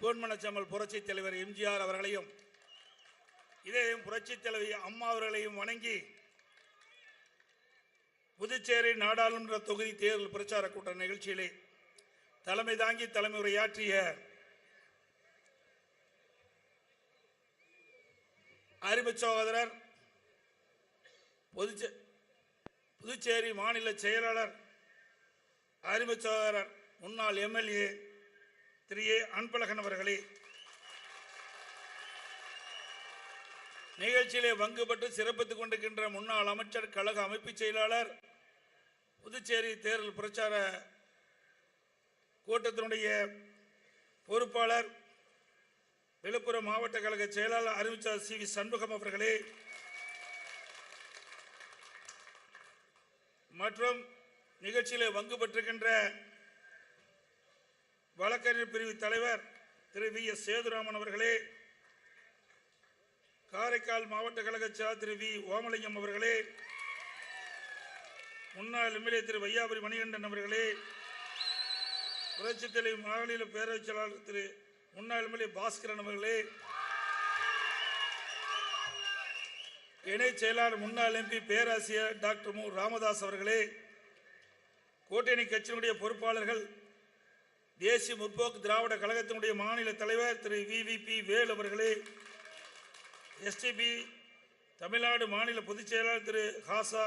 கோன்மனச்சம்மல் புரட்சி தலைவர் எம்ஜிஆர் அவர்களையும் இதையும் புரட்சி தலைவி அம்மா அவர்களையும் வணங்கி புதுச்சேரி நாடாளுமன்ற தொகுதி தேர்தல் பிரச்சார கூட்ட நிகழ்ச்சியிலே தலைமை தாங்கி தலைமை உரையாற்றிய அறிவு சகோதரர் புதுச்சேரி மாநில செயலாளர் அறிவு சகோதரர் முன்னாள் எம்எல்ஏ திரு ஏ அன்பழகன் அவர்களே நிகழ்ச்சியிலே பங்குபட்டு சிறப்பித்துக் கொண்டிருக்கின்ற முன்னாள் அமைச்சர் கழக அமைப்பு செயலாளர் புதுச்சேரி தேர்தல் பிரச்சார கூட்டத்தினுடைய பொறுப்பாளர் விழுப்புரம் மாவட்ட கழக செயலாளர் அறிவிச்சார் சி வி சண்முகம் அவர்களே மற்றும் நிகழ்ச்சியிலே பங்கு பெற்றிருக்கின்ற வழக்கறிஞர் பிரிவு தலைவர் திரு வி எஸ் சேதுராமன் அவர்களே காரைக்கால் மாவட்ட கழக திரு வி ஓமலிங்கம் அவர்களே முன்னாள் எம்எல்ஏ திரு வையாபுரி மணிகண்டன் அவர்களே புரட்சித் தலைவர் மாநில பேரவைச் செயலாளர் திரு முன்னாள் எம்எல்ஏ பாஸ்கரன் அவர்களே இணை செயலாளர் முன்னாள் எம்பி பேராசிரியர் டாக்டர் மு. ராமதாஸ் அவர்களே கூட்டணி கட்சியினுடைய பொறுப்பாளர்கள் தேசிய முற்போக்கு திராவிட கழகத்தினுடைய மாநில தலைவர் திரு விவிபி வேல் அவர்களே எஸ்டிபி தமிழ்நாடு மாநில பொதுச் செயலாளர் திரு ஹாசா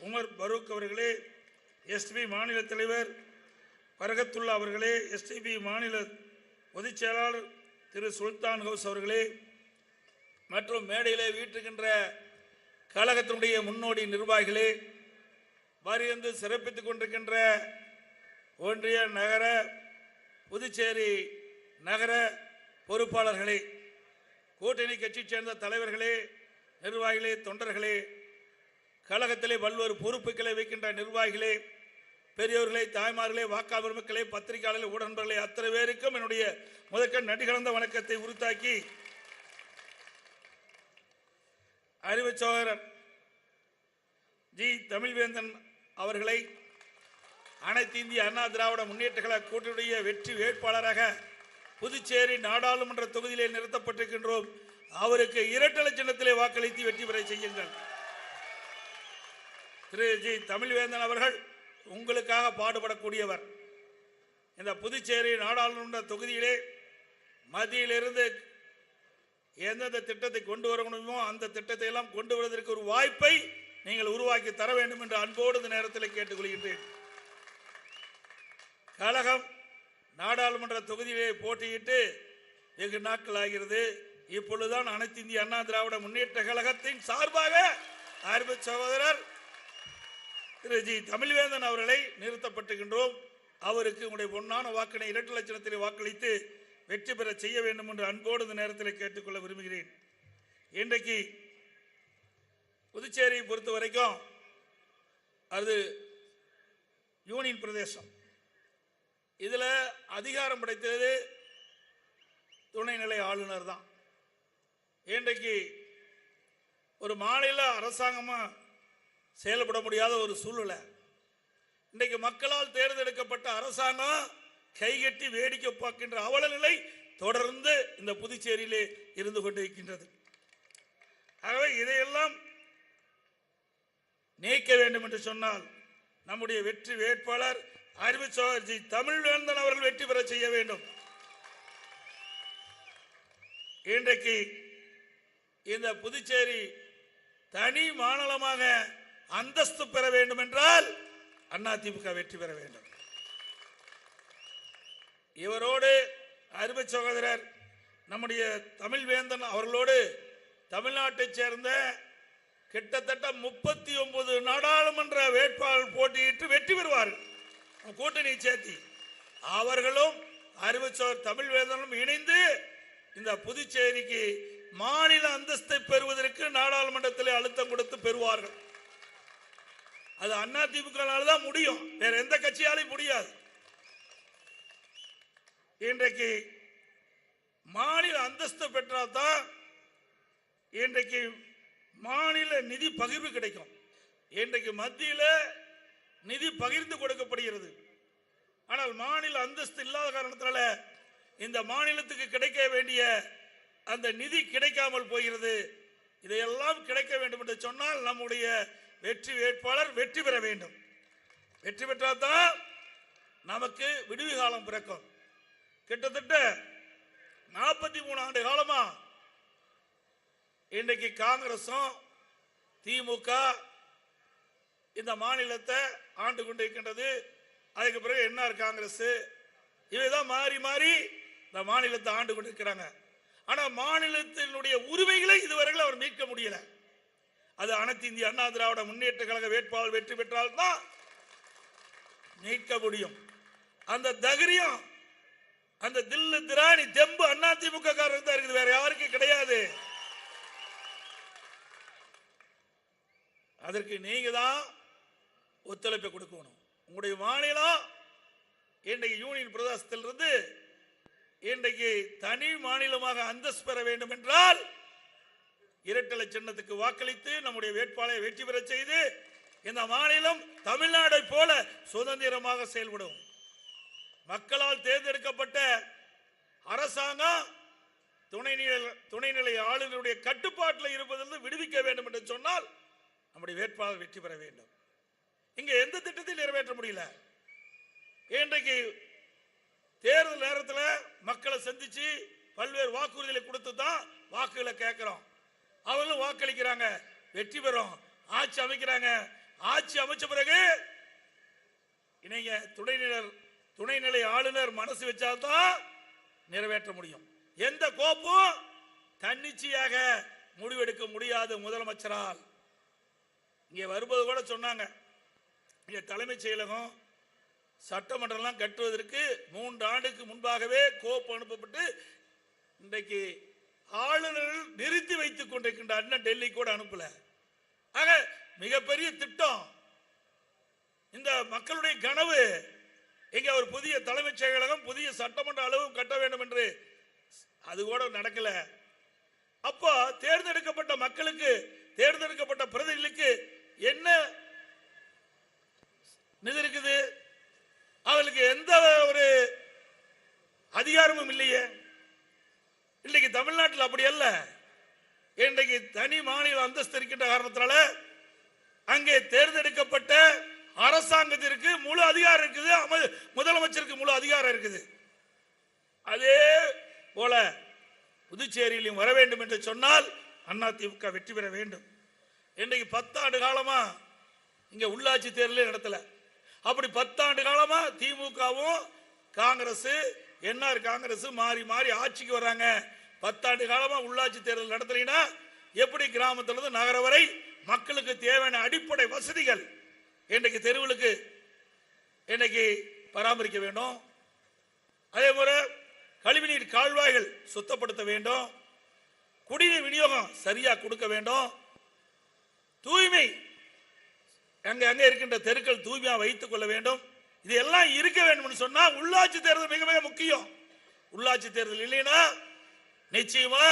உமர் பரூக் அவர்களே எஸ்டிபி மாநில தலைவர் பரகத்துல்லா அவர்களே எஸ்டிபி மாநில பொதுச் செயலாளர் திரு சுல்தான் ஹவுஸ் அவர்களே மற்றும் மேடையிலே வீட்டுகின்ற கழகத்தினுடைய முன்னோடி நிர்வாகிகளே வரியந்து சிறப்பித்துக் கொண்டிருக்கின்ற ஒன்றிய நகர புதுச்சேரி நகர பொறுப்பாளர்களே கூட்டணி கட்சி சேர்ந்த தலைவர்களே நிர்வாகிகளே தொண்டர்களே கழகத்திலே பல்வேறு பொறுப்புகளை வைக்கின்ற நிர்வாகிகளே பெரியவர்களே தாய்மார்களே வாக்காளர் மக்களே பத்திரிகையாளர்களே உடன்பர்களே அத்தனை பேருக்கும் என்னுடைய முதற்க நடிகலந்த வணக்கத்தை உறுத்தாக்கி அறிவு சோதரர் ஜி. தமிழ்வேந்தன் அவர்களை அனைத்து இந்திய அண்ணா திராவிட முன்னேற்ற கழக கூட்டணியுடைய வெற்றி வேட்பாளராக புதுச்சேரி நாடாளுமன்ற தொகுதியிலே நிறுத்தப்பட்டிருக்கின்றோம். அவருக்கு இரட்டை சின்னத்திலே வாக்களித்து வெற்றி பெற செய்யுங்கள். திரு. ஜி. தமிழ்வேந்தன் அவர்கள் உங்களுக்காக பாடுபடக்கூடியவர். இந்த புதுச்சேரி நாடாளுமன்ற தொகுதியிலே மத்தியிலிருந்து எந்தெந்த திட்டத்தை கொண்டு வரணுமோ அந்த திட்டத்தை எல்லாம் கொண்டு வருவதற்கு ஒரு வாய்ப்பை நீங்கள் உருவாக்கி தர வேண்டும் என்று அன்போடு இந்த நேரத்தில் கேட்டுக்கொள்கின்றேன். கழகம் நாடாளுமன்ற தொகுதியிலே போட்டியிட்டு வெகு நாட்கள் ஆகிறது இப்பொழுதுதான் அனைத்து இந்திய அண்ணா திராவிட முன்னேற்ற கழகத்தின் சார்பாக அருமை சகோதரர் திரு ஜி தமிழ்வேந்தன் அவர்களை நிறுத்தப்பட்டுகின்றோம். அவருக்கு உங்களுடைய பொன்னான வாக்கினை இரண்டு லட்சணத்தில் வாக்களித்து வெற்றி பெற செய்ய வேண்டும் என்று அன்போடு இந்த நேரத்தில் கேட்டுக்கொள்ள விரும்புகிறேன். இன்றைக்கு புதுச்சேரியை பொறுத்த வரைக்கும் அது யூனியன் பிரதேசம். இதுல அதிகாரம் படைத்தது துணைநிலை ஆளுநர் தான். இன்றைக்கு ஒரு மாநில அரசாங்கமாக செயல்பட முடியாத ஒரு சூழ்நிலை. இன்றைக்கு மக்களால் தேர்ந்தெடுக்கப்பட்ட அரசாங்கம் கைகட்டி வேடிக்கை பார்க்கின்ற அவல நிலை தொடர்ந்து இந்த புதுச்சேரியிலே இருந்து கொண்டிருக்கின்றது. ஆகவே இதையெல்லாம் நீக்க வேண்டும் என்று சொன்னால் நம்முடைய வெற்றி வேட்பாளர் அறிவு சோழர்ஜி தமிழ்வேந்தன் அவர்கள் வெற்றி பெற செய்ய வேண்டும். இன்றைக்கு இந்த புதுச்சேரி தனி மாநிலமாக அந்தஸ்து பெற வேண்டும் என்றால் அதிமுக வெற்றி பெற வேண்டும். இவரோடு அருமை சகோதரர் நம்முடைய தமிழ் வேந்தன் அவர்களோடு தமிழ்நாட்டைச் சேர்ந்த கிட்டத்தட்ட முப்பத்தி ஒன்பது நாடாளுமன்ற வேட்பாளர் போட்டியிட்டு வெற்றி பெறுவார்கள் கூட்டணி சேர்த்தி அவர்களும் அறிவுச்சோர் தமிழ்வேந்தனும் இணைந்து இந்த புதுச்சேரிக்கு மாநில அந்தஸ்தை பெறுவதற்கு நாடாளுமன்றத்தில் அழுத்தம் கொடுத்து பெறுவார்கள். அது அதிமுக தான் முடியும். வேற எந்த கட்சியாலையும் முடியாது. இன்றைக்கு மாநில அந்தஸ்து பெற்றால்தான் இன்றைக்கு மாநில நிதி பகிர்வு கிடைக்கும். இன்றைக்கு மத்தியில் நிதி பகிர்ந்து கொடுக்கப்படுகிறது. ஆனால் மாநில அந்தஸ்து இல்லாத காரணத்தினால இந்த மாநிலத்துக்கு கிடைக்க வேண்டிய அந்த நிதி கிடைக்காமல் போகிறது. இதையெல்லாம் கிடைக்க வேண்டும் என்று சொன்னால் நம்முடைய வெற்றி வேட்பாளர் வெற்றி பெற வேண்டும். வெற்றி பெற்றால்தான் நமக்கு விடுவி காலம் பிறக்கும். கிட்டத்தட்ட நாற்பத்தி மூணு ஆண்டு காலமா இன்றைக்கு காங்கிரசும் திமுக இந்த மாநிலத்தை ஆண்டு கொண்டிருக்கின்றது. அதுக்கு பிறகு என்ஆர் காங்கிரஸ்? இவைதான் மாறி மாறி இந்த மாநிலத்தை ஆண்டு கொண்டிருக்கிறாங்க. ஆனா மாநிலத்தினுடைய உரிமைகளை இதுவரையில் அவர் மீட்க முடியல. அது அனைத்து இந்திய அண்ணா திராவிட முன்னேற்ற கழக வேட்பாளர் வெற்றி பெற்றால்தான் மீட்க முடியும். அந்த தகரியம் அந்த தில்லு திராணி தெம்பு அண்ணா திமுக காரருக்கு தான் இருக்குது. வேற யாருக்கும் கிடையாது. அதற்கு நீங்க தான் ஒத்துழைப்பை கொடுக்கணும். உங்களுடைய மாநிலம் இன்றைக்கு யூனியன் பிரதேசத்திலிருந்து இன்றைக்கு தனி மாநிலமாக அந்தஸ்து பெற வேண்டும் என்றால் இரட்டலை சின்னத்துக்கு வாக்களித்து நம்முடைய வேட்பாளரை வெற்றி பெற செய்து இந்த மாநிலம் தமிழ்நாடை போல சுதந்திரமாக செயல்படும். மக்களால் தேர்ந்தெடுக்கப்பட்ட அரசாங்கம் துணைநிலை துணைநிலை ஆளுநருடைய கட்டுப்பாட்டில் இருப்பதிலிருந்து விடுவிக்க வேண்டும் என்று சொன்னால் நம்முடைய வேட்பாளர் வெற்றி பெற வேண்டும். இங்க எந்த திட்டத்தையும் நிறைவேற்ற முடியல. இன்றைக்கு தேர்தல் நேரத்தில் மக்களை சந்திச்சு பல்வேறு வாக்குறுதிகளை கொடுத்து தான் வாக்குகளை கேட்கிறோம். அவங்களும் வாக்களிக்கிறாங்க. வெற்றி பெறும். ஆட்சி அமைக்கிறாங்க. ஆட்சி அமைச்ச பிறகு இணைய துணைநிலை துணைநிலை ஆளுநர் மனசு வச்சால்தான் நிறைவேற்ற முடியும். எந்த கோப்பும் தன்னிச்சையாக முடிவெடுக்க முடியாது முதலமைச்சரால். இங்கே வரும்போது கூட சொன்னாங்க. இங்கே தலைமைச் செயலகம் சட்டமன்றம்லாம் கட்டுவதற்கு மூன்று ஆண்டுக்கு முன்பாகவே கோப்பு அனுப்பப்பட்டு இன்றைக்கு ஆளுநர்கள் நிறுத்தி வைத்துக் கொண்டிருக்கின்றார். இன்னும் டெல்லி கூட அனுப்பல. ஆக மிகப்பெரிய திட்டம். இந்த மக்களுடைய கனவு. இங்க ஒரு புதிய தலைமைச் செயலகம் புதிய சட்டமன்ற அளவும் கட்ட வேண்டும் என்று அது கூட நடக்கல. அப்போ தேர்ந்தெடுக்கப்பட்ட மக்களுக்கு தேர்ந்தெடுக்கப்பட்ட பிரதிநிதிகளுக்கு என்ன நிதி இருக்குது. அவளுக்கு எந்த ஒரு அதிகாரமும் இல்லையே. இன்னைக்கு தமிழ்நாட்டில் அப்படி அல்ல. இன்றைக்கு தனி மாநில அந்தஸ்து இருக்கின்ற காரணத்தினால அங்கே தேர்ந்தெடுக்கப்பட்ட அரசாங்கத்திற்கு முழு அதிகாரம் இருக்குது. முதலமைச்சருக்கு முழு அதிகாரம் இருக்குது. அதே போல புதுச்சேரியிலும் வர வேண்டும் என்று சொன்னால் அதிமுக வெற்றி பெற வேண்டும். இன்றைக்கு பத்தாண்டு காலமா இங்க உள்ளாட்சி தேர்தலே நடத்தலை. அப்படி பத்தாண்டு காலமா திமுகவும் காங்கிரஸ் என்ஆர் காங்கிரஸ் மாறி மாறி ஆட்சிக்கு வர்றாங்க பத்தாண்டு காலமா உள்ளாட்சி தேர்தல் நடத்தலைன்னா எப்படி கிராமத்திலிருந்து நகர வரை மக்களுக்கு தேவையான அடிப்படை வசதிகள் இன்றைக்கு தெருவுகளுக்கு இன்னைக்கு பராமரிக்க வேண்டும். அதே போல கழிவுநீர் கால்வாய்கள் சுத்தப்படுத்த வேண்டும். குடிநீர் விநியோகம் சரியா கொடுக்க வேண்டும். தூய்மை அங்க அங்கே இருக்கின்ற தெருக்கள் தூய்மையா வைத்துக் கொள்ள வேண்டும். இது எல்லாம் இருக்க வேண்டும் சொன்னா உள்ளாட்சி தேர்தல் மிக மிக முக்கியம். உள்ளாட்சி தேர்தல் இல்லைன்னா நிச்சயமா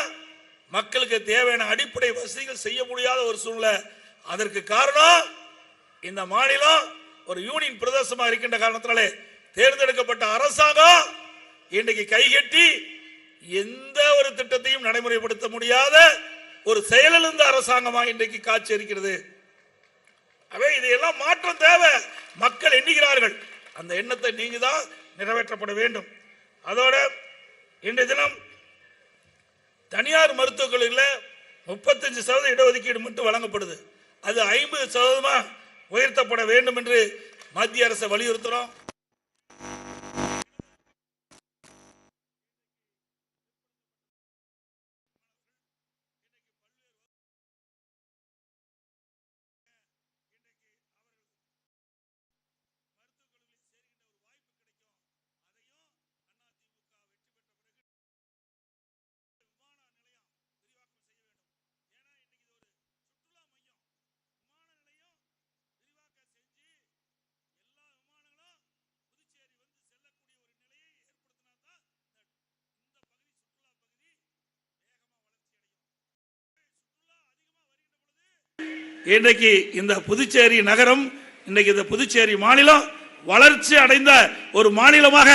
மக்களுக்கு தேவையான அடிப்படை வசதிகள் செய்ய முடியாத ஒரு சூழ்நிலை. அதற்கு காரணம் இந்த மாநிலம் ஒரு யூனியன் பிரதேசமா இருக்கின்ற காரணத்தினாலே தேர்ந்தெடுக்கப்பட்ட அரசாங்கம் இன்றைக்கு கைகட்டி எந்த ஒரு திட்டத்தையும் நடைமுறைப்படுத்த முடியாத ஒரு செயலிழந்த அரசாங்கமாக இன்றைக்கு காட்சி இருக்கிறது அவை இதையெல்லாம் மாற்றம் தேவை. மக்கள் எண்ணுகிறார்கள். அந்த எண்ணத்தை நீங்க தான் நிறைவேற்றப்பட வேண்டும். அதோட இன்றைய தினம் தனியார் மருத்துவக் கல்லூரியில் முப்பத்தஞ்சு சதவீத இடஒதுக்கீடு மட்டும் வழங்கப்படுது. அது ஐம்பது சதவீதமாக உயர்த்தப்பட வேண்டும் என்று மத்திய அரசை வலியுறுத்துகிறோம் இன்றைக்கு இந்த புதுச்சேரி நகரம் இன்றைக்கு இந்த புதுச்சேரி மாநிலம் வளர்ச்சி அடைந்த ஒரு மாநிலமாக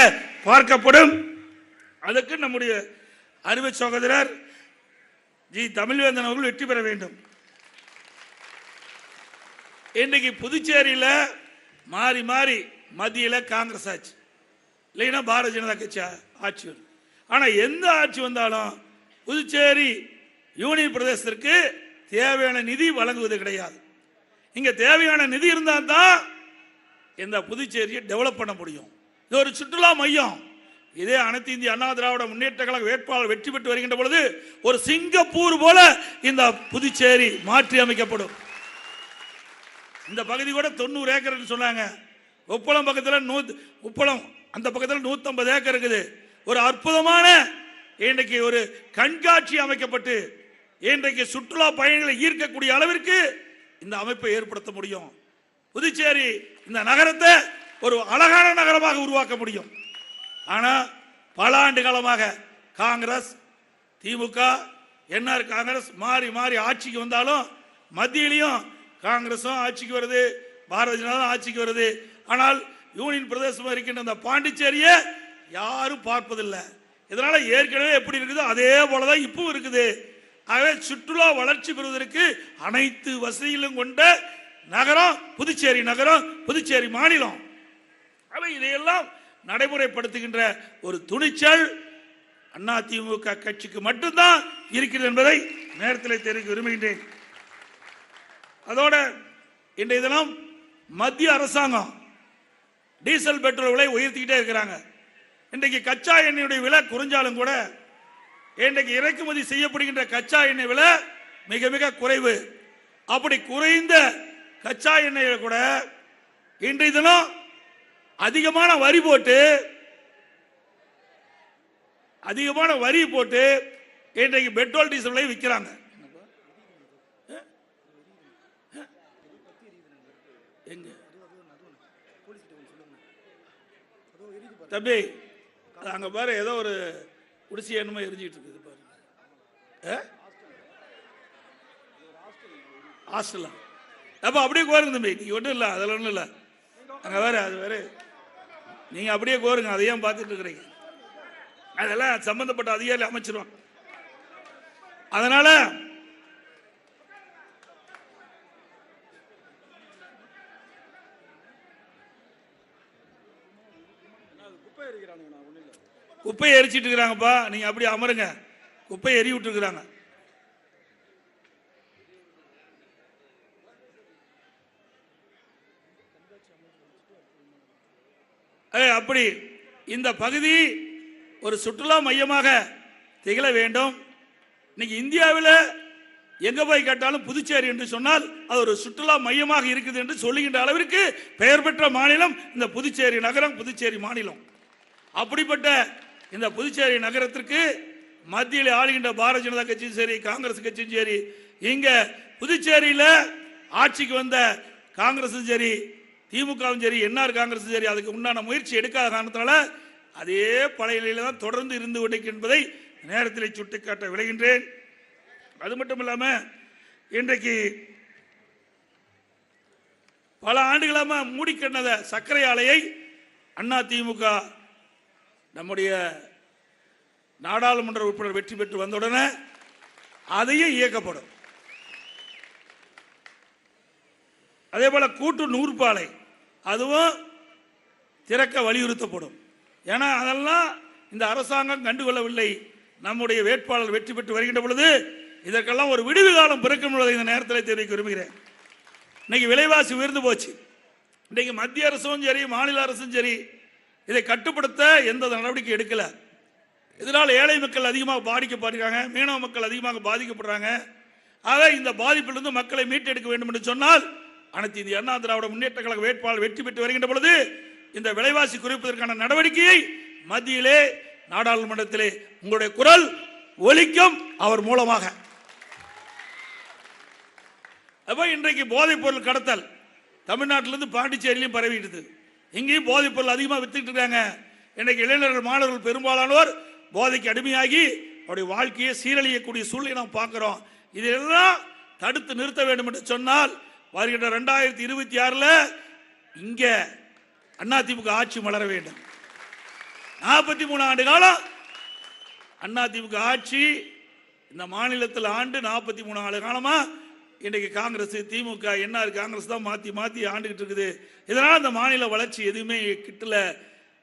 பார்க்கப்படும். அதற்கு நம்முடைய அருமை சகோதரர் ஜி. தமிழ்வேந்தன் அவர்கள் வெற்றி பெற வேண்டும். இன்றைக்கு புதுச்சேரியில் மாறி மாறி மத்தியில் காங்கிரஸ் ஆட்சி இல்லைன்னா பாரதிய ஜனதா கட்சி ஆட்சி வரும். ஆனால் எந்த ஆட்சி வந்தாலும் புதுச்சேரி யூனியன் பிரதேசத்திற்கு தேவையான நிதி வழங்குவது கிடையாது. இங்க தேவையான நிதி இருந்தால் தான் இந்த புதுச்சேரியை டெவலப் பண்ண முடியும். இது ஒரு சுற்றுலா மையம். இதே அனைத்து இந்திய அண்ணா திராவிட முன்னேற்ற கழக வேட்பாளர் வெற்றி பெற்று வருகின்ற பொழுது ஒரு சிங்கப்பூர் போல இந்த புதுச்சேரி மாற்றி அமைக்கப்படும். இந்த பகுதி கூட தொண்ணூறு ஏக்கர்னு சொன்னாங்க. உப்பளம் பக்கத்தில் நூத் உப்பளம் அந்த பக்கத்தில் நூற்றம்பது ஏக்கர் இருக்குது. ஒரு அற்புதமான இன்றைக்கு ஒரு கண்காட்சி அமைக்கப்பட்டு இன்றைக்கு சுற்றுலா பயணிகளை ஈர்க்கக்கூடிய அளவிற்கு இந்த அமைப்பை ஏற்படுத்த முடியும். புதுச்சேரி இந்த நகரத்தை ஒரு அழகான நகரமாக உருவாக்க முடியும். ஆனால் பல ஆண்டு காலமாக காங்கிரஸ் திமுக என்ஆர் காங்கிரஸ் மாறி மாறி ஆட்சிக்கு வந்தாலும் மத்தியிலையும் காங்கிரஸும் ஆட்சிக்கு வருது பாரதிய ஜனதா ஆட்சிக்கு வருது. ஆனால் யூனியன் பிரதேசமாக இருக்கின்ற அந்த பாண்டிச்சேரியை யாரும் பார்ப்பதில்லை. இதனால் ஏற்கனவே எப்படி இருக்குதோ அதே போலதான் இப்பவும் இருக்குது. ஆகவே சுற்றுலா வளர்ச்சி பெறுவதற்கு அனைத்து வசதிகளும் கொண்ட நகரம் புதுச்சேரி நகரம் புதுச்சேரி மாநிலம். அவை இதையெல்லாம் நடைமுறைப்படுத்துகின்ற ஒரு துணிச்சல் அண்ணா திமுக கட்சிக்கு மட்டும்தான் இருக்கிறது என்பதை நேரத்தில் தெரிவிக்க விரும்புகின்றேன். அதோட இன்றைய தினம் மத்திய அரசாங்கம் டீசல் பெட்ரோல் விலை உயர்த்திக்கிட்டே இருக்கிறாங்க. இன்றைக்கு கச்சா எண்ணெயுடைய விலை குறைஞ்சாலும் கூட இன்றைக்கு இறக்குமதி செய்யப்படுகின்ற கச்சா எண்ணெய் விலை மிக மிக குறைவு. அப்படி குறைந்த கச்சா எண்ணெயில் கூட இன்றைய தினம் அதிகமான வரி போட்டு அதிகமான வரி போட்டு இன்றைக்கு பெட்ரோல் டீசல் விலை விற்கிறாங்க. எங்க? தம்பி அங்க பாரு ஏதோ ஒரு குடிசை என்னமோ எரிஞ்சிட்டு இருக்குது பாருங்க. ஹாஸ்டலா? அப்ப அப்படியே கோருங்க தம்பி நீங்கள் ஒன்றும் இல்லை அதில் ஒன்றும் இல்லை. அங்கே வேற அது வேற. நீங்க அப்படியே கோருங்க அதை ஏன் பார்த்துட்டு இருக்கிறீங்க. அதெல்லாம் சம்பந்தப்பட்ட அதிகாரி அமைச்சிருவான். அதனால குப்பையை எரிச்சிட்டு இருக்கிறாங்கப்பா. நீங்க அப்படி அமருங்க. குப்பையை எரி விட்டுருக்குறாங்க. ஏய், அப்படி. இந்த பகுதி ஒரு சுற்றுலா மையமாக திகழ வேண்டும். இன்னைக்கு இந்தியாவில் எங்க போய் கேட்டாலும் புதுச்சேரி என்று சொன்னால் அது ஒரு சுற்றுலா மையமாக இருக்குது என்று சொல்லுகின்ற அளவிற்கு பெயர் பெற்ற மாநிலம் இந்த புதுச்சேரி நகரம் புதுச்சேரி மாநிலம். அப்படிப்பட்ட இந்த புதுச்சேரி நகரத்திற்கு மத்தியில் ஆளுகின்ற பாரதிய ஜனதா கட்சியும் சரி காங்கிரஸ் கட்சியும் சரி இங்க புதுச்சேரியில ஆட்சிக்கு வந்த காங்கிரஸும் சரி திமுகவும் சரி என்ஆர் காங்கிரஸும் சரி அதுக்கு உண்டான முயற்சி எடுக்காத காரணத்தினால அதே பழைய நிலையில தான் தொடர்ந்து இருந்து கொண்டிருக்கிறது என்பதை நேரத்தில் சுட்டிக்காட்ட விளைகின்றேன் அது மட்டும் இல்லாம இன்றைக்கு பல ஆண்டுகளாக மூடிக்கிடந்த சர்க்கரை ஆலையை அண்ணா திமுக நம்முடைய நாடாளுமன்ற உறுப்பினர் வெற்றி பெற்று வந்தவுடனே அதையும் இயக்கப்படும். அதே போல கூட்டு நூற்பாலை அதுவும் திறக்க வலியுறுத்தப்படும். ஏன்னா அதெல்லாம் இந்த அரசாங்கம் கண்டுகொள்ளவில்லை. நம்முடைய வேட்பாளர் வெற்றி பெற்று வருகின்ற பொழுது இதற்கெல்லாம் ஒரு விடுவு காலம் பிறக்கும் என்பதை இந்த நேரத்தில் தெரிவிக்க விரும்புகிறேன். இன்னைக்கு விலைவாசி உயர்ந்து போச்சு. இன்னைக்கு மத்திய அரசும் சரி மாநில அரசும் சரி இதை கட்டுப்படுத்த எந்த நடவடிக்கை எடுக்கல. இதனால் ஏழை மக்கள் அதிகமாக பாதிக்கப்படுறாங்க மீனவ மக்கள் அதிகமாக பாதிக்கப்படுறாங்க. ஆக இந்த பாதிப்பிலிருந்து மக்களை மீட்டெடுக்க வேண்டும் என்று சொன்னால் அனைத்து இந்திய அண்ணா திராவிட முன்னேற்ற கழக வேட்பாளர் வெற்றி பெற்று வருகின்ற பொழுது இந்த விலைவாசி குறைப்பதற்கான நடவடிக்கையை மத்தியிலே நாடாளுமன்றத்திலே உங்களுடைய குரல் ஒலிக்கும் அவர் மூலமாக. அப்போ இன்றைக்கு போதைப் பொருள் கடத்தல் தமிழ்நாட்டிலிருந்து பாண்டிச்சேரியிலும் பரவிடுது இங்கேயும் போதைப் பொருள் அதிகமாக வித்துக்கிட்டு இருக்காங்க. இன்றைக்கு இளைஞர்கள் மாணவர்கள் பெரும்பாலானோர் போதைக்கு அடிமையாகி அவருடைய வாழ்க்கையை சீரழியக்கூடிய சூழ்நிலை நாம் பார்க்குறோம். இதெல்லாம் தடுத்து நிறுத்த வேண்டும் என்று சொன்னால் வருகின்ற ரெண்டாயிரத்தி இருபத்தி ஆறில் இங்கே அதிமுக ஆட்சி மலர வேண்டும். நாற்பத்தி மூணு ஆண்டு காலம் அதிமுக ஆட்சி இந்த மாநிலத்தில் ஆண்டு நாற்பத்தி மூணு ஆண்டு காலமாக இன்றைக்கு காங்கிரஸ் திமுக என்ஆர் காங்கிரஸ் தான் மாத்தி மாத்தி ஆண்டுகிட்டு இருக்குது. இதனால் இந்த மாநில வளர்ச்சி எதுவுமே கிட்டல.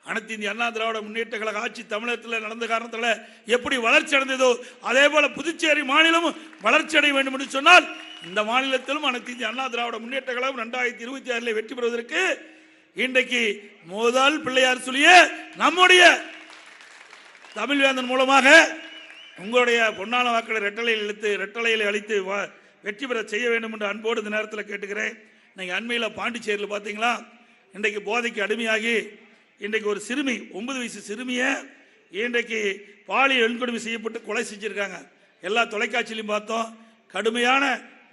அனைத்து இந்திய அண்ணா திராவிட முன்னேற்ற கழக ஆட்சி தமிழகத்தில் நடந்த காரணத்தில் எப்படி வளர்ச்சி அடைந்ததோ அதே போல புதுச்சேரி மாநிலமும் வளர்ச்சி அடைய வேண்டும் என்று சொன்னால் இந்த மாநிலத்திலும் அனைத்து இந்திய அண்ணா திராவிட முன்னேற்ற கழகம் ரெண்டாயிரத்தி இருபத்தி ஆறில் வெற்றி பெறுவதற்கு இன்றைக்கு முதல் பிள்ளையார் சொல்லிய நம்முடைய தமிழ்வேந்தன் மூலமாக உங்களுடைய பொன்னான வாக்களை ரெட்டலையில் இழுத்து ரெட்டலையில் அழித்து வா- வெற்றி பெற செய்ய வேண்டும் என்று அன்போடு இந்த நேரத்தில் கேட்டுக்கிறேன். நீங்கள் அண்மையில் பாண்டிச்சேரியில் பார்த்தீங்களா இன்றைக்கு போதைக்கு அடிமையாகி இன்றைக்கு ஒரு சிறுமி ஒன்பது வயசு சிறுமியை இன்றைக்கு பாலியல் வன்கொடுமை செய்யப்பட்டு கொலை செஞ்சிருக்காங்க. எல்லா தொலைக்காட்சியிலையும் பார்த்தோம். கடுமையான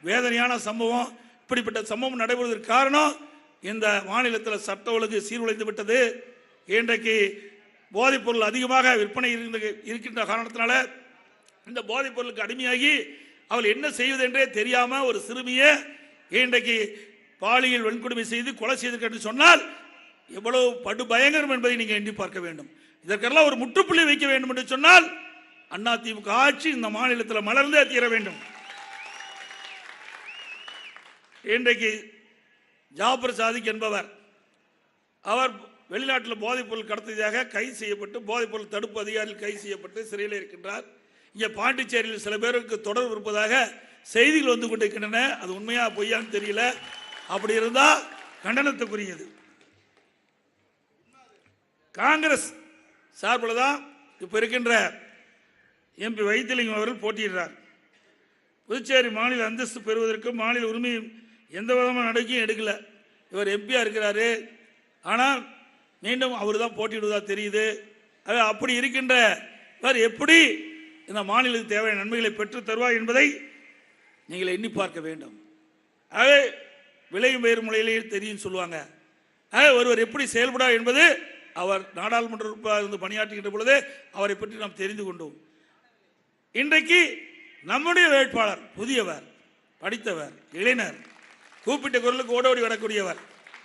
வேதனையான சம்பவம். இப்படிப்பட்ட சம்பவம் நடைபெறுவதற்கு காரணம் இந்த மாநிலத்தில் சட்ட ஒழுங்கு சீர்குலைந்து விட்டது. இன்றைக்கு போதைப் பொருள் அதிகமாக விற்பனை இருக்கின்ற காரணத்தினால இந்த போதைப் பொருளுக்கு அடிமையாகி அவள் என்ன செய்வது என்றே தெரியாம ஒரு சிறுமியை இன்றைக்கு பாலியல் வன்கொடுமை செய்து கொலை செய்திருக்க என்று சொன்னால் எவ்வளவு படு பயங்கரம் என்பதை நீங்க எண்ணி பார்க்க வேண்டும். இதற்கெல்லாம் ஒரு முற்றுப்புள்ளி வைக்க வேண்டும் என்று சொன்னால் அதிமுக ஆட்சி இந்த மாநிலத்தில் மலர்ந்தே தீர வேண்டும். இன்றைக்கு ஜாபர் சாதிக் என்பவர் அவர் வெளிநாட்டில் போதைப்பொருள் கடத்தியதாக கைது செய்யப்பட்டு போதைப்பொருள் தடுப்பு அதிகாரியில் கைது செய்யப்பட்டு சிறையில் இருக்கின்றார். இங்கே பாண்டிச்சேரியில் சில பேருக்கு தொடர்பு இருப்பதாக செய்திகள் வந்து கொண்டிருக்கின்றன. அது உண்மையா பொய்யான்னு தெரியல. அப்படி இருந்தால் கண்டனத்துக்குரியது. காங்கிரஸ் சார்பில் தான் இப்போ இருக்கின்ற எம்பி வைத்திலிங்கம் அவர்கள் போட்டியிடுறார். புதுச்சேரி மாநில அந்தஸ்து பெறுவதற்கு மாநில உரிமையும் எந்த விதமான நடவடிக்கையும் எடுக்கல. இவர் எம்பியா இருக்கிறாரு. ஆனால் மீண்டும் அவர் தான் போட்டியிடுவதாக தெரியுது. அது அப்படி இருக்கின்ற இவர் எப்படி இந்த மாநிலத்துக்கு தேவையான நன்மைகளை பெற்று தருவார் என்பதை நீங்கள் எண்ணி பார்க்க வேண்டும். ஆக விளையும் வேறு முறையிலேயே தெரியும் சொல்லுவாங்க. ஆக ஒருவர் எப்படி செயல்படார் என்பது அவர் நாடாளுமன்ற இருந்து பணியாற்றுகின்ற பொழுது அவரை பற்றி நாம் தெரிந்து கொண்டோம். இன்றைக்கு நம்முடைய வேட்பாளர் புதியவர் படித்தவர் இளைஞர் கூப்பிட்ட குரலுக்கு ஓடோடி வரக்கூடியவர்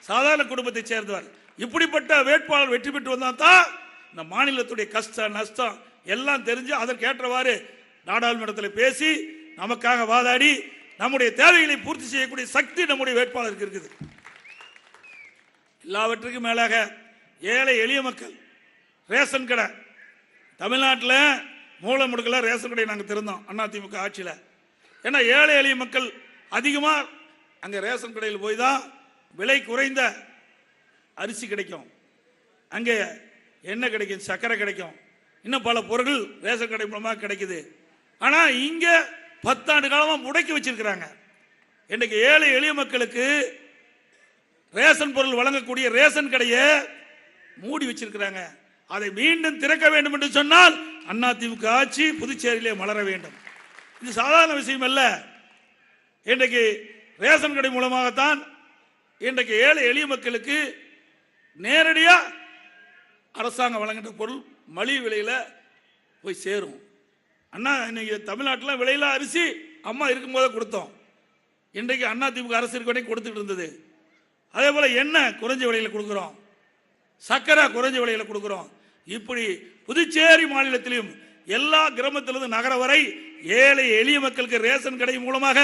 சாதாரண குடும்பத்தைச் சேர்ந்தவர் இப்படிப்பட்ட வேட்பாளர் வெற்றி பெற்று வந்தால் தான் இந்த மாநிலத்துடைய கஷ்டம் நஷ்டம் எல்லாம் தெரிஞ்சு அதற்கேற்றவாறு நாடாளுமன்றத்தில் பேசி நமக்காக வாதாடி நம்முடைய தேவைகளை பூர்த்தி செய்யக்கூடிய சக்தி நம்முடைய வேட்பாளருக்கு இருக்குது. எல்லாவற்றுக்கும் மேலாக ஏழை எளிய மக்கள் ரேஷன் கடை தமிழ்நாட்டில் மூல முடுக்கல ரேஷன் கடையை நாங்கள் திறந்தோம் அதிமுக ஆட்சியில். ஏன்னா ஏழை எளிய மக்கள் அதிகமாக அங்கே ரேஷன் கடையில் போய் தான் விலை குறைந்த அரிசி கிடைக்கும். அங்கே எண்ணெய் கிடைக்கும் சர்க்கரை கிடைக்கும். இன்னும் பல பொருட்கள் ரேஷன் கடை மூலமாக கிடைக்குது. ஆனால் இங்கே பத்தாண்டு காலமாக முடக்கி வச்சிருக்கிறாங்க. இன்றைக்கு ஏழை எளிய மக்களுக்கு ரேஷன் பொருள் வழங்கக்கூடிய ரேஷன் கடையை மூடி வச்சிருக்கிறாங்க. அதை மீண்டும் திறக்க வேண்டும் என்று சொன்னால் அதிமுக ஆட்சி புதுச்சேரியிலே மலர வேண்டும். இது சாதாரண விஷயம் அல்ல. இன்றைக்கு ரேஷன் கடை மூலமாகத்தான் இன்றைக்கு ஏழை எளிய மக்களுக்கு நேரடியாக அரசாங்கம் வழங்குகின்ற பொருள் மலிவு விலையில் போய் சேரும். அண்ணா இன்னைக்கு தமிழ்நாட்டில் விலையில அரிசி அம்மா இருக்கும்போதே கொடுத்தோம். இன்றைக்கு அண்ணா திமுக அரசு இருக்க வரைக்கும் கொடுத்துட்டு இருந்தது. அதே போல் எண்ணெய் குறைஞ்ச விலையில் கொடுக்குறோம். சர்க்கரை குறைஞ்ச விலையில் கொடுக்குறோம். இப்படி புதுச்சேரி மாநிலத்திலும் எல்லா கிராமத்திலிருந்து நகர வரை ஏழை எளிய மக்களுக்கு ரேஷன் கடை மூலமாக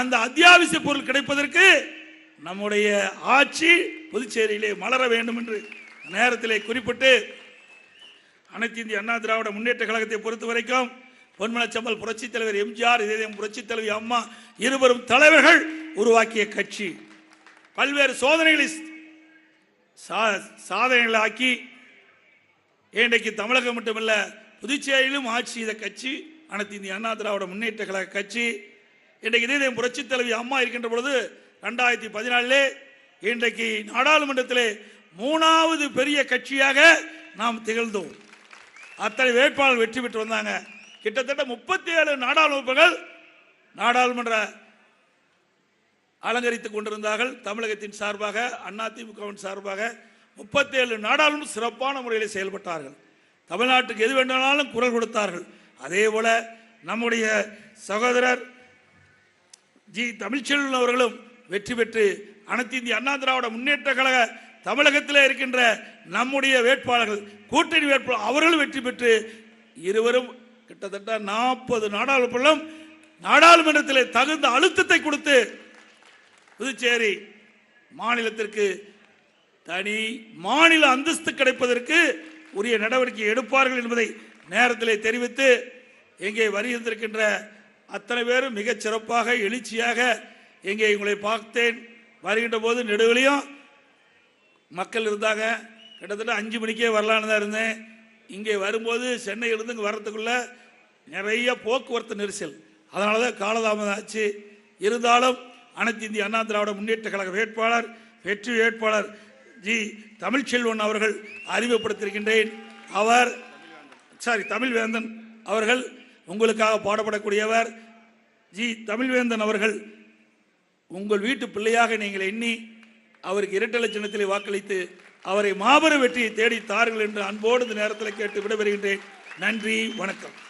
அந்த அத்தியாவசிய பொருள் கிடைப்பதற்கு நம்முடைய ஆட்சி புதுச்சேரியிலே மலர வேண்டும் என்று நேரத்திலே குறிப்பிட்டு அனைத்து இந்திய அண்ணா திராவிட முன்னேற்ற கழகத்தை பொறுத்த வரைக்கும் பொன்மனச்சம்பல் புரட்சித் தலைவர் எம்ஜிஆர் இதயம் புரட்சித் தலைவி அம்மா இருவரும் தலைவர்கள் உருவாக்கிய கட்சி. பல்வேறு சோதனைகளை சா- சாதனைகளை ஆக்கி இன்றைக்கு தமிழகம் மட்டுமல்ல புதுச்சேரியிலும் ஆட்சி செய்த கட்சி அனைத்து இந்திய அண்ணா திராவிட முன்னேற்ற கழக கட்சி. இன்றைக்கு இதே புரட்சி தலைவி அம்மா இருக்கின்ற பொழுது ரெண்டாயிரத்தி பதினாலே இன்றைக்கு நாடாளுமன்றத்திலே மூணாவது பெரிய கட்சியாக நாம் திகழ்ந்தோம். அத்தனை வேட்பாளர் வெற்றி பெற்று வந்தாங்க. கிட்டத்தட்ட முப்பத்தி ஏழு நாடாளுமன்றங்கள் நாடாளுமன்ற அலங்கரித்துக் கொண்டிருந்தார்கள். தமிழகத்தின் சார்பாக அதிமுகவின் சார்பாக முப்பத்தேழு நாடாளுமன்ற சிறப்பான முறையில் செயல்பட்டார்கள். தமிழ்நாட்டுக்கு எது வேண்டுமானாலும் குரல் கொடுத்தார்கள். அதே போல நம்முடைய சகோதரர் ஜி. தமிழ்ச்செல்வன் அவர்களும் வெற்றி பெற்று அனைத்து இந்திய அண்ணா திராவிட முன்னேற்ற கழக தமிழகத்தில் இருக்கின்ற நம்முடைய வேட்பாளர்கள் கூட்டணி வேட்பாளர் அவர்களும் வெற்றி பெற்று இருவரும் கிட்டத்தட்ட நாற்பது நாடாளுமன்றம் நாடாளுமன்றத்தில் தகுந்த அழுத்தத்தை கொடுத்து புதுச்சேரி மாநிலத்திற்கு தனி மாநில அந்தஸ்து கிடைப்பதற்கு உரிய நடவடிக்கை எடுப்பார்கள் என்பதை நேரத்திலே தெரிவித்து எங்கே வருகின்றிருக்கின்ற அத்தனை பேரும் மிகச் சிறப்பாக எழுச்சியாக எங்கே உங்களை பார்த்தேன். வருகின்ற போது நெடுவிலையும் மக்கள் இருந்தாங்க. கிட்டத்தட்ட அஞ்சு மணிக்கே வரலான்னு தான் இருந்தேன். இங்கே வரும்போது சென்னையிலிருந்து இங்கே வர்றதுக்குள்ள நிறைய போக்குவரத்து நெரிசல். அதனால தான் காலதாமதம் ஆச்சு. இருந்தாலும் அனைத்து இந்திய அண்ணா திராவிட முன்னேற்ற கழக வேட்பாளர் வெற்றி வேட்பாளர் ஜி தமிழ்ச்செல்வன் அவர்கள் அறிமுகப்படுத்தியிருக்கின்றேன். அவர் சாரி தமிழ்வேந்தன் அவர்கள் உங்களுக்காக பாடப்படக்கூடியவர். ஜி தமிழ்வேந்தன் அவர்கள் உங்கள் வீட்டு பிள்ளையாக நீங்கள் எண்ணி அவருக்கு இரட்டை லட்சணத்திலே வாக்களித்து அவரை மாபெரும் வெற்றியை தேடி தாருங்கள் என்று அன்போடு இந்த நேரத்தில் கேட்டு விடைபெறுகின்றேன். நன்றி வணக்கம்.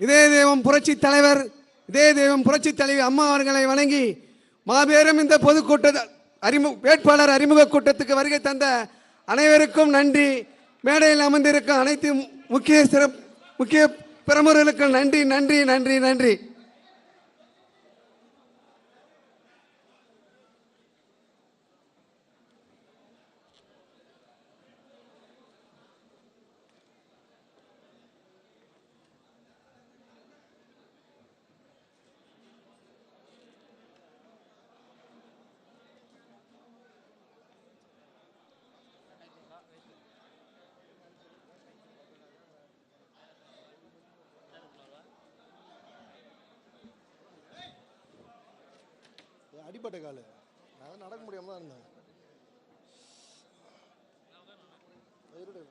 இதே தெய்வம் புரட்சி தலைவர் இதே தெய்வம் புரட்சி தலைவி அம்மா அவர்களை வணங்கி மாபெரும் இந்த பொதுக்கூட்ட அறிமு வேட்பாளர் அறிமுக கூட்டத்துக்கு வருகை தந்த அனைவருக்கும் நன்றி. மேடையில் அமர்ந்திருக்கும் அனைத்து முக்கிய சிறப்பு முக்கிய பிரமுகர்களுக்கு நன்றி நன்றி நன்றி நன்றி அடிப்பட்ட காலு நான் நடக்க முடியாம தான் இருந்தேன் இருடு.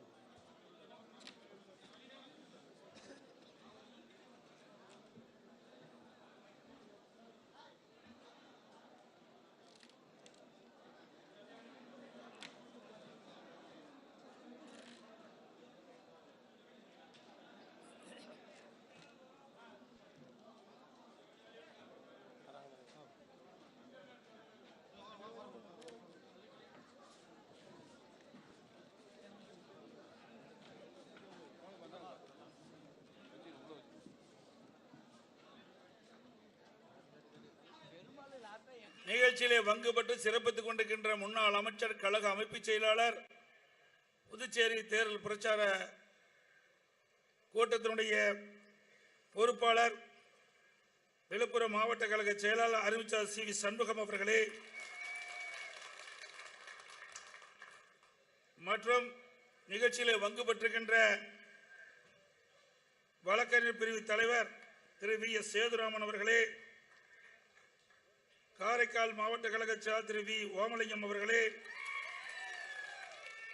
நிகழ்ச்சியிலே பங்கு பெற்று சிறப்பித்துக் கொண்டிருக்கின்ற முன்னாள் அமைச்சர் கழக அமைப்பு செயலாளர் புதுச்சேரி தேர்தல் பிரச்சார கூட்டத்தினுடைய பொறுப்பாளர் விழுப்புரம் மாவட்ட கழக செயலாளர் அறிவிச்சார் சி வி சண்முகம் அவர்களே மற்றும் நிகழ்ச்சியிலே பங்கு பெற்றிருக்கின்ற வழக்கறிஞர் பிரிவு தலைவர் திரு வி எஸ் சேதுராமன் அவர்களே காரைக்கால் மாவட்ட கழக செயலாளர் திரு வி ஓமலிங்கம் அவர்களே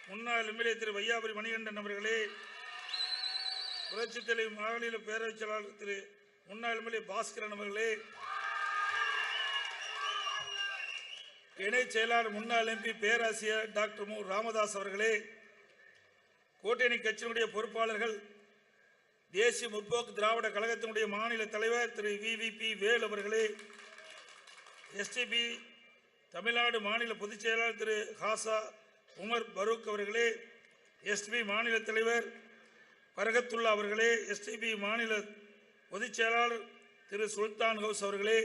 முன்னாள் எம்எல்ஏ திரு வையாபுரி மணிகண்டன் அவர்களே புரட்சித் தலைவர் மாநில பேரவைச் செயலாளர் திரு முன்னாள் எம்எல்ஏ பாஸ்கரன் அவர்களே இணை செயலாளர் முன்னாள் எம்பி பேராசிரியர் டாக்டர் மு. ராமதாஸ் அவர்களே கூட்டணி கட்சியினுடைய பொறுப்பாளர்கள் தேசிய முற்போக்கு திராவிட கழகத்தினுடைய மாநில தலைவர் திரு விவிபி வேல் அவர்களே எஸ்டிபி தமிழ்நாடு மாநில பொதுச் செயலாளர் திரு ஹாசா உமர் பரூக் அவர்களே எஸ்டிபி மாநில தலைவர் பரகத்துல்லா அவர்களே எஸ்டிபி மாநில பொதுச் செயலாளர் திரு சுல்தான் ஹவுஸ் அவர்களே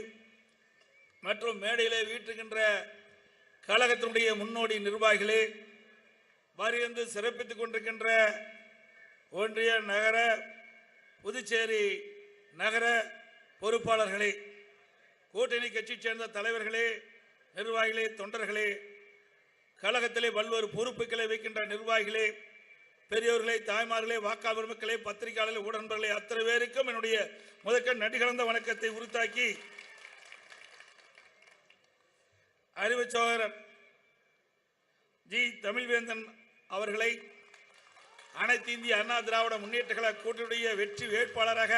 மற்றும் மேடையிலே வீட்டுகின்ற கழகத்தினுடைய முன்னோடி நிர்வாகிகளே வருகின்ற சிறப்பித்துக் கொண்டிருக்கின்ற ஒன்றிய நகர புதுச்சேரி நகர பொறுப்பாளர்களே கூட்டணி கட்சி சேர்ந்த தலைவர்களே நிர்வாகிகளே தொண்டர்களே கழகத்திலே பல்வேறு பொறுப்புகளை வைக்கின்ற நிர்வாகிகளே பெரியோர்களே தாய்மார்களே வாக்காளர் மக்களே பத்திரிகையாளர்களே ஊடகங்களே அத்தனை பேருக்கும் என்னுடைய முதற்க நடிகலந்த வணக்கத்தை உறுத்தாக்கி அறிவு ஜி. தமிழ்வேந்தன் அவர்களை அனைத்து இந்திய அண்ணா திராவிட முன்னேற்ற கழக கூட்டணியுடைய வெற்றி வேட்பாளராக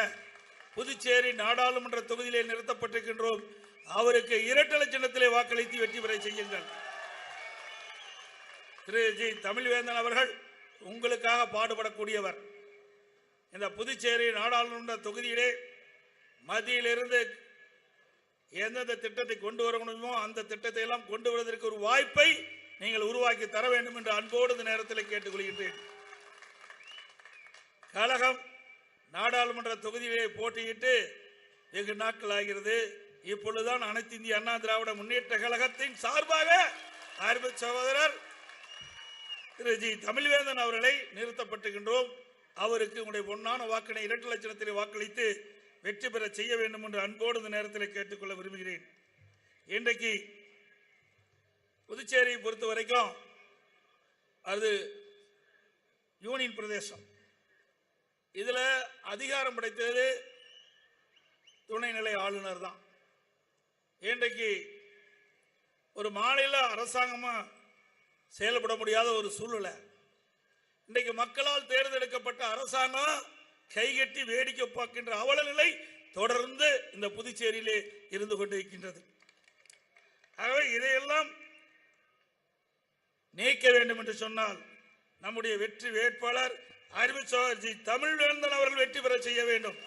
புதுச்சேரி நாடாளுமன்ற தொகுதியிலே நிறுத்தப்பட்டிருக்கின்றோம். அவருக்கு இரட்டை சின்னத்திலே வாக்களித்து வெற்றி பெற செய்யுங்கள். திரு. ஜி. தமிழ்வேந்தன் அவர்கள் உங்களுக்காக பாடுபடக்கூடியவர். இந்த புதுச்சேரி நாடாளுமன்ற தொகுதியிலே மத்தியிலிருந்து எந்தெந்த திட்டத்தை கொண்டு வர முடியுமோ அந்த திட்டத்தை எல்லாம் கொண்டு வருவதற்கு ஒரு வாய்ப்பை நீங்கள் உருவாக்கி தர வேண்டும் என்று அன்போடு இந்த நேரத்தில் கேட்டுக்கொள்கின்றேன். கழகம் நாடாளுமன்ற தொகுதியிலே போட்டியிட்டு வெகு நாட்கள் ஆகிறது இப்பொழுதுதான் அனைத்து இந்திய அண்ணா திராவிட முன்னேற்ற கழகத்தின் சார்பாக அருமை சகோதரர் திரு ஜி தமிழ்வேந்தன் அவர்களை நிறுத்தப்பட்டுகின்றோம். அவருக்கு உங்களுடைய பொன்னான வாக்கினை இரண்டு லட்சணத்தில் வாக்களித்து வெற்றி பெற செய்ய வேண்டும் என்று அன்போடு இந்த நேரத்தில் கேட்டுக்கொள்ள விரும்புகிறேன். இன்றைக்கு புதுச்சேரியை பொறுத்த வரைக்கும் அது யூனியன் பிரதேசம். இதில் அதிகாரம் படைத்தது துணைநிலை ஆளுநர் தான். இன்றைக்கு ஒரு மாநில அரசாங்கமாக செயல்பட முடியாத ஒரு சூழ்நிலை. இன்றைக்கு மக்களால் தேர்ந்தெடுக்கப்பட்ட அரசாங்கம் கைகட்டி வேடிக்கை பார்க்கின்ற அவல நிலை தொடர்ந்து இந்த புதுச்சேரியிலே இருந்து கொண்டிருக்கின்றது. ஆகவே இதையெல்லாம் நீக்க வேண்டும் என்று சொன்னால் நம்முடைய வெற்றி வேட்பாளர் அறிவு தமிழ் தமிழ்வேந்தன் அவர்கள் வெற்றி பெற செய்ய வேண்டும்.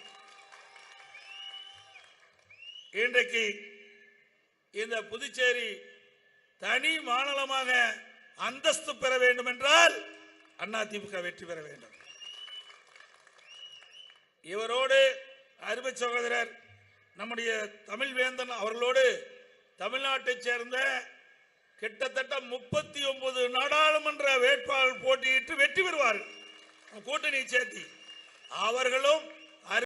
இன்றைக்கு இந்த புதுச்சேரி தனி மாநிலமாக அந்தஸ்து பெற வேண்டும் என்றால் அதிமுக வெற்றி பெற வேண்டும். இவரோடு அருமை சகோதரர் நம்முடைய தமிழ் வேந்தன் அவர்களோடு தமிழ்நாட்டைச் சேர்ந்த கிட்டத்தட்ட முப்பத்தி ஒன்பது நாடாளுமன்ற வேட்பாளர் போட்டியிட்டு வெற்றி பெறுவார்கள். கூட்டணி சேர்த்தி அவர்களும்